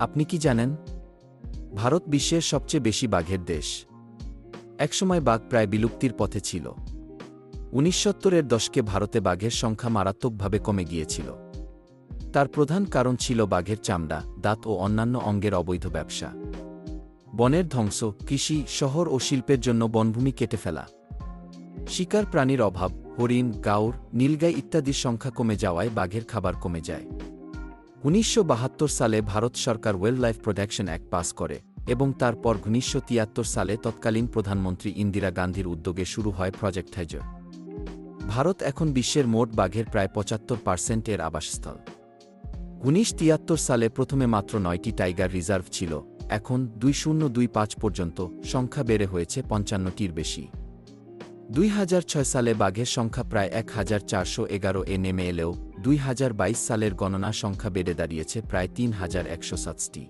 আপনি কি জানেন? ভারত বিশ্বের সবচেয়ে বেশি বাঘের দেশ। একসময় বাঘ প্রায় বিলুপ্তির পথে ছিল। উনিশসত্তরের দশকে ভারতে বাঘের সংখ্যা মারাত্মকভাবে কমে গিয়েছিল। তার প্রধান কারণ ছিল বাঘের চামড়া, দাঁত ও অন্যান্য অঙ্গের অবৈধ ব্যবসা। বনের ধ্বংস, কৃষি, শহর ও শিল্পের জন্য বনভূমি কেটে ফেলা। শিকার প্রাণীর অভাব, হরিণ, গাউর, নীলগাই ইত্যাদির সংখ্যা কমে যাওয়ায় বাঘের খাবার কমে যায়। উনিশশো বাহাত্তর সালে ভারত সরকার wildlife protection act pass করে এবং তারপর উনিশশো তিয়াত্তর সালে তৎকালীন প্রধানমন্ত্রী ইন্দিরা গান্ধীর উদ্যোগে শুরু হয় প্রজেক্ট হাইজার ভারত এখন বিশ্বের মোট বাঘের প্রায় পঁচাত্তর পার্সেন্টের আবাসস্থল। উনিশ তিয়াত্তর সালে প্রথমে মাত্র নয়টি টাইগার রিজার্ভ ছিল, এখন দুই শূন্য দুই পাঁচ পর্যন্ত সংখ্যা বেড়ে হয়েছে পঞ্চান্নটির বেশি। দুই হাজার ছয় সালে বাঘের সংখ্যা প্রায় এক হাজার চারশো এগারো এ নেমে এলেও দুই হাজার বাইশ সালের গণনা সংখ্যা বেড়ে দাঁড়িয়েছে প্রায় তিন হাজার একশো সাতটি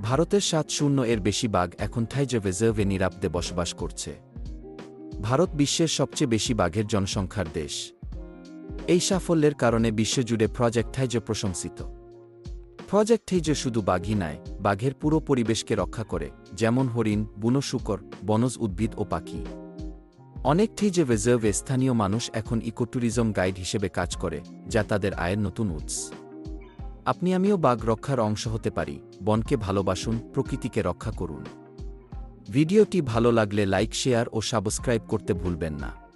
ভারতের সাত শূন্য এর বেশি বাঘ এখন থাইজ রিজার্ভে নিরাপদে বসবাস করছে। ভারত বিশ্বের সবচেয়ে বেশি বাঘের জনসংখ্যার দেশ। এই সাফল্যের কারণে বিশ্বজুড়ে প্রজেক্ট থাইজ প্রশংসিত। প্রজেক্ট থাইজ শুধু বাঘই নয় বাঘের পুরো পরিবেশকে রক্ষা করে, যেমন হরিণ, বুনো শুকর, বনজ উদ্ভিদ ও পাখি। অনেক যে রিজার্ভে স্থানীয় মানুষ এখন ইকোট্যুরিজম গাইড হিসেবে কাজ করে, যা তাদের আয়ের নতুন উৎস। আপনি আমিও বাঘ রক্ষার অংশ হতে পারি, বনকে ভালোবাসুন, প্রকৃতিকে রক্ষা করুন। ভিডিওটি ভালো লাগলে লাইক শেয়ার ও সাবস্ক্রাইব করতে ভুলবেন না।